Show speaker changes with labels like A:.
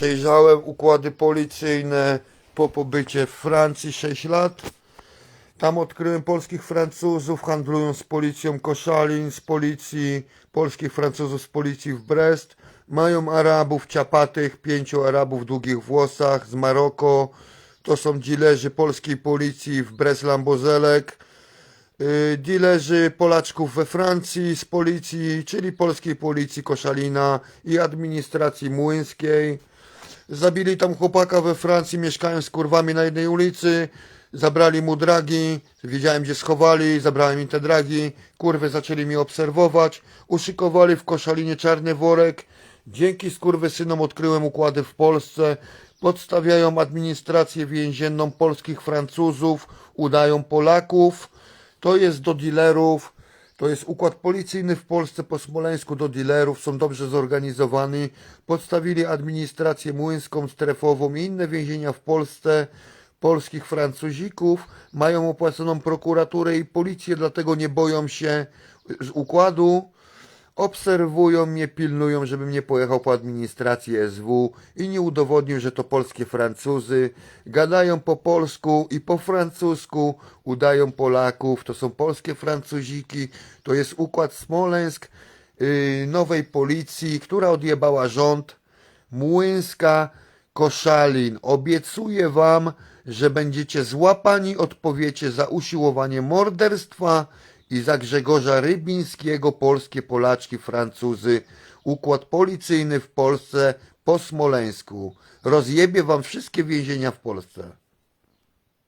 A: Przejrzałem układy policyjne po pobycie w Francji 6 lat. Tam odkryłem polskich Francuzów, handlują z policją Koszalin, z policji, polskich Francuzów z policji w Brest. Mają Arabów ciapatych, pięciu Arabów w długich włosach z Maroko. To są dilerzy polskiej policji w Brest-Lambozelek. Yy, Dilerzy Polaczków we Francji z policji, czyli polskiej policji Koszalina i administracji młyńskiej. Zabili tam chłopaka we Francji, mieszkałem z kurwami na jednej ulicy. Zabrali mu dragi, wiedziałem gdzie schowali, zabrałem im te dragi. Kurwy zaczęli mnie obserwować, uszykowali w koszalinie czarny worek. Dzięki skurwysynom odkryłem układy w Polsce. Podstawiają administrację więzienną polskich Francuzów, udają Polaków. To jest do dealerów. To jest układ policyjny w Polsce po Smoleńsku do dealerów, są dobrze zorganizowani. Podstawili administrację młyńską, strefową i inne więzienia w Polsce. Polskich Francuzików mają opłaconą prokuraturę i policję, dlatego nie boją się układu. Obserwują mnie, pilnują, żebym nie pojechał po administracji SW i nie udowodnił, że to polskie Francuzy. Gadają po polsku i po francusku, udają Polaków. To są polskie Francuziki. To jest układ Smoleńsk yy, nowej policji, która odjebała rząd. Młyńska Koszalin. Obiecuję wam, że będziecie złapani, odpowiecie za usiłowanie morderstwa i za Grzegorza Rybińskiego, polskie Polaczki, Francuzy. Układ policyjny w Polsce po Smoleńsku. Rozjebie wam wszystkie więzienia w Polsce.